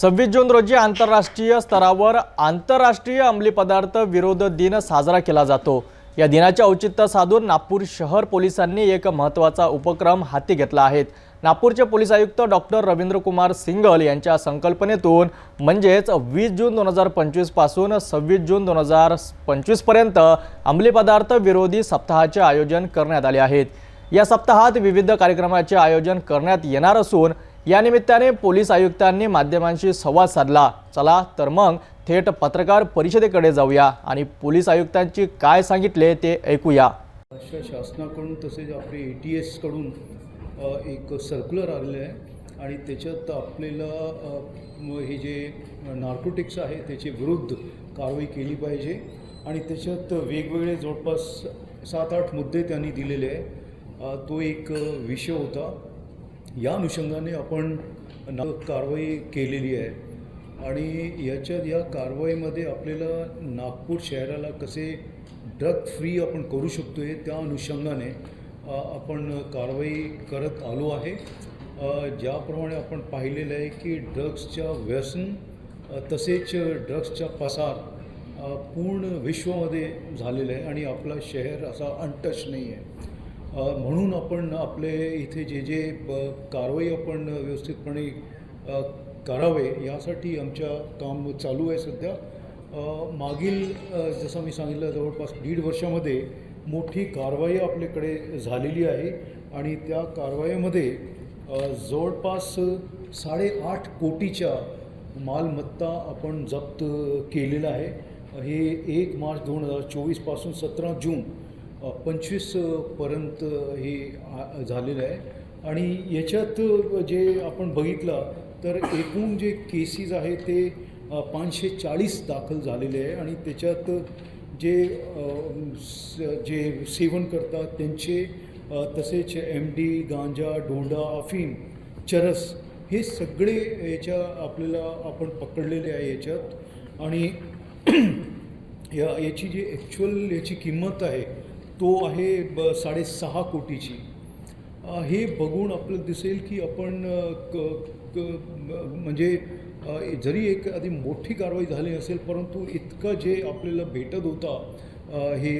सव्वीस जून रोजी आंतरराष्ट्रीय स्तरावर आंतरराष्ट्रीय अंमली पदार्थ विरोध दिन साजरा केला जातो. या दिनाचे औचित्य साधून नागपूर शहर पोलिसांनी एक महत्त्वाचा उपक्रम हाती घेतला आहे. नागपूरचे पोलीस आयुक्त डॉक्टर रवींद्र कुमार सिंगल यांच्या संकल्पनेतून म्हणजेच वीस जून दोन हजार पंचवीसपासून सव्वीस जून दोन हजार पंचवीसपर्यंत अंमली पदार्थ विरोधी सप्ताहाचे आयोजन करण्यात आले आहेत. या सप्ताहात विविध कार्यक्रमाचे आयोजन करण्यात येणार असून या निमित्ताने पोलीस आयुक्तांनी माध्यमांशी संवाद साधला. चला तर मग थेट पत्रकार परिषदेकडे जाऊया आणि पोलीस आयुक्तांची काय सांगितले ते ऐकूया. महाराष्ट्र शासनाकडून तसेच आपले ए टी एसकडून एक सर्क्युलर आलेलं आहे आणि त्याच्यात आपल्याला हे जे नार्कोटिक्स आहे त्याचे विरुद्ध कारवाई केली पाहिजे आणि त्याच्यात वेगवेगळे जवळपास सात आठ मुद्दे त्यांनी दिलेले आहे. तो एक विषय होता. या अनुषंगाने आपण ना कारवाई केलेली आहे. आणि याच्यात या कारवाईमध्ये आपल्याला नागपूर शहराला कसे ड्रग फ्री आपण करू शकतो आहे त्या अनुषंगाने आपण कारवाई करत आलो आहे. ज्याप्रमाणे आपण पाहिलेलं आहे की ड्रग्सच्या व्यसन तसेच ड्रग्सचा पसार पूर्ण विश्वामध्ये झालेला आहे आणि आपला शहर असा अनटच नाही आहे म्हणून आपण आपले इथे जे जे कारवाई आपण व्यवस्थितपणे करावे यासाठी आमच्या काम चालू आहे सध्या. मागील जसं मी सांगितलं जवळपास दीड वर्षामध्ये मोठी कारवाई आपल्याकडे झालेली आहे आणि त्या कारवाईमध्ये जवळपास साडेआठ कोटीच्या मालमत्ता आपण जप्त केलेला आहे. हे एक मार्च दोन हजार चोवीसपासून सतरा जून पंचवीसपर्यंत हे झालेलं आहे. आणि याच्यात जे आपण बघितलं तर एकूण जे केसेस आहे ते पाचशे चाळीस दाखल झालेले आहे. आणि त्याच्यात जे स- जे सेवन करतात त्यांचे तसेच एम डी गांजा डोंडा अफीम चरस हे सगळे याच्या आपल्याला आपण पकडलेले आहे याच्यात. आणि या याची जी ॲक्च्युअल याची किंमत आहे तो आहे ब साडेसहा कोटीची. हे बघून आपलं दिसेल की आपण क क म्हणजे जरी एक आधी मोठी कारवाई झाली असेल परंतु इतकं जे आपल्याला भेटत होता हे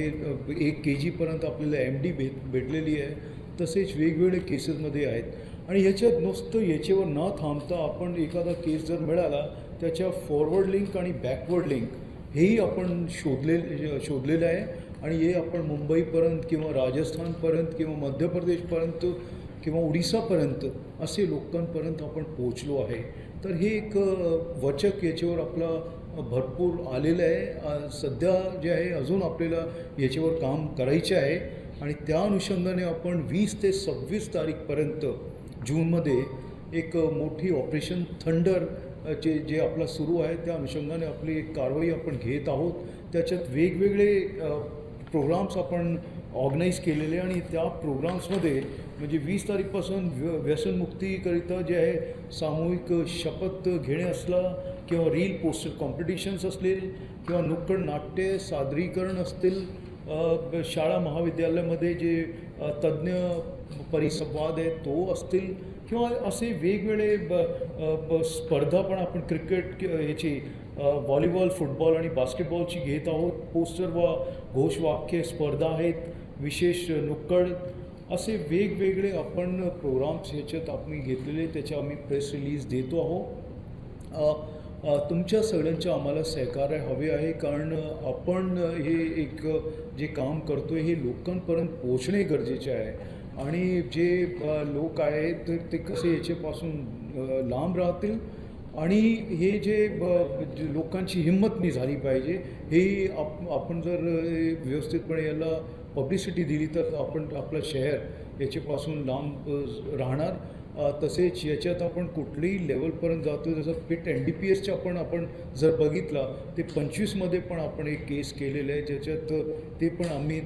एक के जीपर्यंत आपल्याला एम डी भेट भेटलेली आहे तसेच वेगवेगळे केसेसमध्ये आहेत. आणि ह्याच्यात नुसतं याच्यावर न थांबता आपण एखादा केस जर मिळाला त्याच्या फॉरवर्ड लिंक आणि बॅकवर्ड लिंक हेही आपण शोधले शोधलेलं आहे. आणि हे आपण मुंबईपर्यंत किंवा राजस्थानपर्यंत किंवा मध्य प्रदेशपर्यंत किंवा उडिसापर्यंत असे लोकांपर्यंत आपण पोहोचलो आहे. तर हे एक वचक याच्यावर आपला भरपूर आलेलं आहे. सध्या जे आहे अजून आपल्याला याच्यावर काम करायचे आहे. आणि त्या अनुषंगाने आपण वीस ते सव्वीस तारीखपर्यंत जूनमध्ये एक मोठी ऑपरेशन थंडर जे जे आपला सुरू आहे त्या अनुषंगाने आपली एक कारवाई आपण घेत आहोत. त्याच्यात वेगवेगळे प्रोग्राम्स आपण ऑर्गनाईज केलेले आणि त्या प्रोग्राम्समध्ये म्हणजे वीस तारीखपासून व्य व्यसनमुक्तीकरिता जे आहे सामूहिक शपथ घेणे असला किंवा रील पोस्टर कॉम्पिटिशन्स असतील किंवा नुक्कड नाट्य सादरीकरण असतील शाळा महाविद्यालयामध्ये जे तज्ज्ञ परिसंवाद आहे तो असतील किंवा असे वेगवेगळे ब ब स्पर्धा पण आपण क्रिकेट ह्याची व्हॉलीबॉल फुटबॉल आणि बास्केटबॉलची घेत आहोत. पोस्टर व घोषवाक्य स्पर्धा आहेत विशेष नुक्कड. असे वेगवेगळे आपण प्रोग्राम्स ह्याच्यात आम्ही घेतलेले त्याचे आम्ही प्रेस रिलीज देतो आहोत. तुमच्या सगळ्यांच्या आम्हाला सहकार्य हवे आहे कारण आपण हे एक जे काम करतो आहे हे लोकांपर्यंत पोहोचणे गरजेचे आहे. आणि जे लोक आहेत तर ते कसे याच्यापासून लांब राहतील? आणि हे जे ब- जे लोकांची हिंमत नाही झाली पाहिजे हे आप आपण जर व्यवस्थितपणे याला पब्लिसिटी दिली तर आपण आपलं शहर याच्यापासून लांब राहणार. तसेच याच्यात आपण कुठलीही लेवलपर्यंत जातो जसं पिट एन डी पी एसच्या पण आपण जर बघितला ते पंचवीसमध्ये पण आपण एक केस केलेलं आहे ज्याच्यात ते पण आम्ही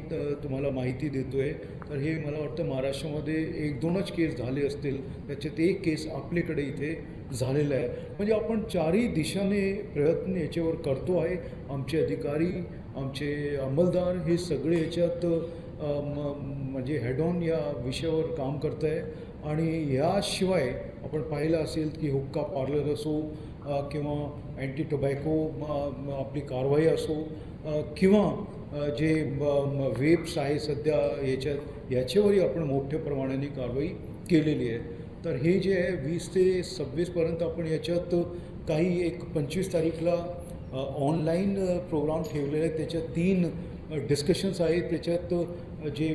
तुम्हाला माहिती देतो आहे तर हे मला वाटतं महाराष्ट्रामध्ये एक दोनच केस झाले असतील. त्याच्यात एक केस आपल्याकडे इथे झालेला आहे. म्हणजे आपण चारही दिशाने प्रयत्न याच्यावर करतो आहे. आमचे अधिकारी आमचे अंमलदार हे सगळे याच्यात म्हणजे हेडऑन या विषयावर काम करत आहे आणि याशिवाय आपण पाहिलं असेल की हुक्का पार्लर असो किंवा अँटी टोबॅको आपली कारवाई असो किंवा जे वेब्स आहे सध्या याच्यात याच्यावरही आपण मोठ्या प्रमाणाने कारवाई केलेली आहे. तर हे जे आहे वीस ते सव्वीसपर्यंत आपण याच्यात काही एक पंचवीस तारीखला ऑनलाईन प्रोग्राम ठेवलेले आहेत. त्याच्यात तीन डिस्कशन्स आहेत. त्याच्यात जे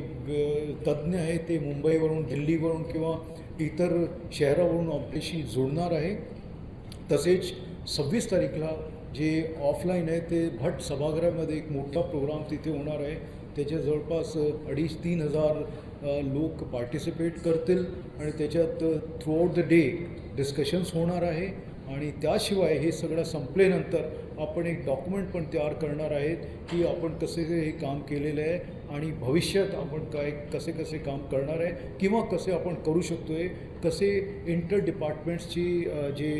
तज्ज्ञ आहे ते मुंबईवरून दिल्लीवरून किंवा इतर शहरावरून आपल्याशी जोडणार आहे. तसेच सव्वीस तारीखला जे ऑफलाईन आहे ते भट सभागृहामध्ये एक मोठा प्रोग्राम तिथे होणार आहे. त्याच्या जवळपास अडीच तीन हजार लोक पार्टिसिपेट करतील आणि त्याच्यात थ्रूआउट द डे डिस्कशन्स होणार आहे. आणि त्याशिवाय हे सगळं संपल्यानंतर आपण एक डॉक्युमेंट पण तयार करणार आहेत की आपण कसे हे काम केलेलं आहे. आणि भविष्यात आपण काय कसे कसे काम करणार आहे किंवा कसे आपण करू शकतो आहे कसे इंटर डिपार्टमेंट्सची जे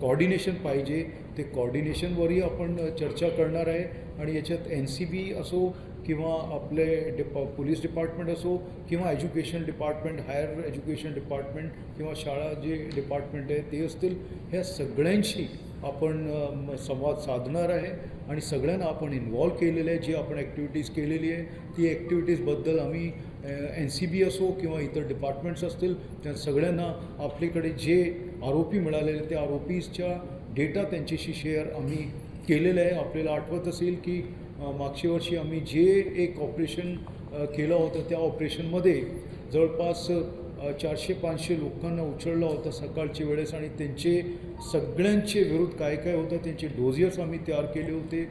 कॉर्डिनेशन पाहिजे ते कॉर्डिनेशनवरही आपण चर्चा करणार आहे. आणि याच्यात एन सी बी असो किंवा आपले डिपा पोलीस डिपार्टमेंट असो किंवा education department higher education department किंवा शाळा जे डिपार्टमेंट आहे ते असतील ह्या सगळ्यांशी आपण संवाद साधणार आहे आणि सगळ्यांना आपण इन्वॉल्व केलेलं आहे जी आपण ॲक्टिव्हिटीज केलेली आहे ती ॲक्टिव्हिटीजबद्दल आम्ही एन सी बी असो किंवा इतर डिपार्टमेंट्स असतील त्या सगळ्यांना आपल्याकडे जे आरोपी मिळालेले त्या आरोपीजच्या डेटा त्यांच्याशी शेअर आम्ही केलेलं आहे. आपल्याला आठवत असेल की मागच्या वर्षी आम्ही जे एक ऑपरेशन केलं होतं त्या ऑपरेशनमध्ये जवळपास चारशे पाचशे लोकांना उचललं होतं सकाळच्या वेळेस आणि त्यांचे सगळ्यांचे विरोध काय काय होतं त्यांचे डोजियर्स आम्ही तयार केले होते.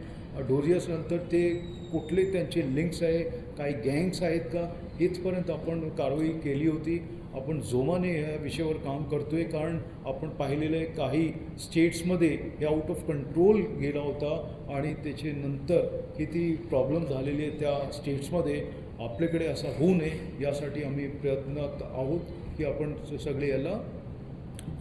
डोजियर्स नंतर ते कुठले त्यांचे लिंक्स आहे काही गँग्स आहेत का इथपर्यंत आपण कारवाई केली होती. आपण जोमाने ह्या विषयावर काम करतो आहे कारण आपण पाहिलेलं आहे काही स्टेट्समध्ये हे आउट ऑफ कंट्रोल गेला होता आणि त्याचे नंतर किती प्रॉब्लेम झालेले त्या स्टेट्समध्ये. आपल्याकडे असा होऊ नये यासाठी आम्ही प्रयत्नात आहोत की आपण सगळे याला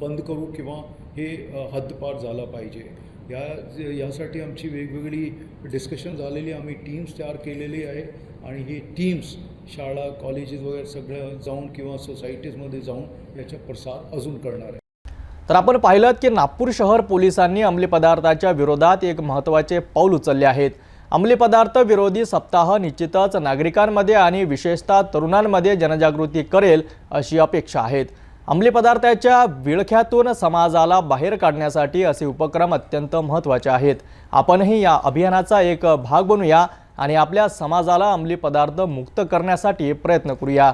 बंद करू किंवा हे हद्दपार झाला पाहिजे. या यासाठी आमची वेगवेगळी डिस्कशन झालेली आम्ही टीम्स तयार केलेली आहे आणि ही टीम्स शाळा कॉलेजेस वगैरे सगळं जाऊन किंवा सोसायटीजमध्ये जाऊन याचा प्रसार अजून करणार आहे. तर आपण पाहिलं की नागपूर शहर पोलिसांनी अंमली पदार्थाच्या विरोधात एक महत्त्वाचे पाऊल उचलले आहेत. अंमली पदार्थ विरोधी सप्ताह निश्चितच नागरिकांमध्ये आणि विशेषतः तरुणांमध्ये जनजागृती करेल अशी अपेक्षा आहेत. अंमली पदार्थाच्या विळख्यातून समाजाला बाहेर काढण्यासाठी असे उपक्रम अत्यंत महत्त्वाचे आहेत. आपणही या अभियानाचा एक भाग बनूया आणि आपल्या समाजाला अंमली पदार्थ मुक्त करण्यासाठी प्रयत्न करूया.